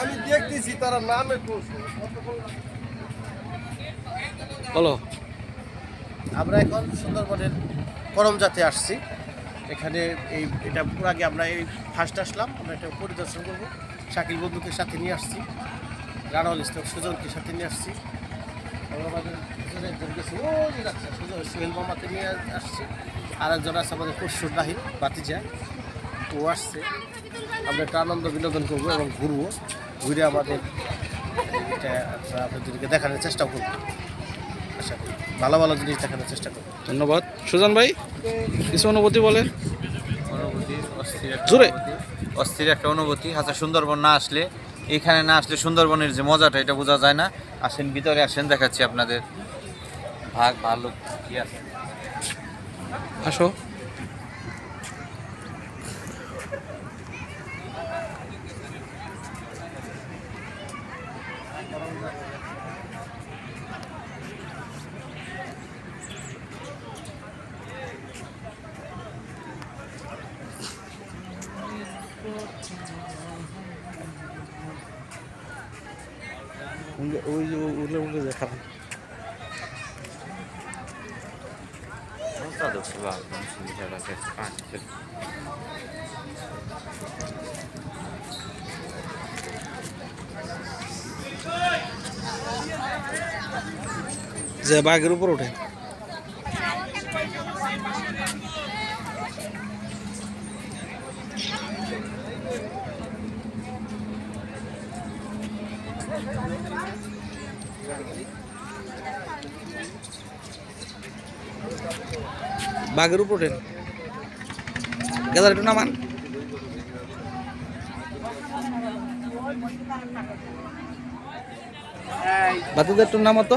আমি দেখতেছি তারা নামে বলো। আমরা এখন সুন্দরবনের করমজাতে আসছি। এখানে এই এটা পুরো আগে আমরা এই ফার্স্ট আসলাম আমরা এটা পরিদর্শন করব। শাকিল বন্ধুকে সাথে নিয়ে আসছি রানাউল ইসলাম সুজনকে সাথে নিয়ে আসছি। আমরা আমাদের সুজন সোহেল মামাকে নিয়ে আসছি। আর একজন আছে আমাদের পরশুর রাহিদ বাতিজা ও আসছে। আমরা একটা আনন্দ বিনোদন করব এবং ঘুরবো। ঘুরে আমাদের এটা আপনাদেরকে দেখানোর চেষ্টা করব। আশা করি। ভালো ভালো জিনিস দেখানোর চেষ্টা করব। ধন্যবাদ। সুজন ভাই কিছু অনুভূতি বলে অনুভূতি অস্থির জোরে। অস্থির একটা অনুভূতি। আচ্ছা সুন্দরবন না আসলে এখানে না আসলে সুন্দরবনের যে মজাটা এটা বোঝা যায় না। আসেন ভিতরে আসেন দেখাচ্ছি আপনাদের। ভাগ ভালো কি আছে? আসো। ওই যে উঠলে উঠলে দেখাবেন যে বাঘের উপর ওঠে। বাঘের উপর ওঠেন গেদার একটু নামান। বাতুদের একটু নামাতো।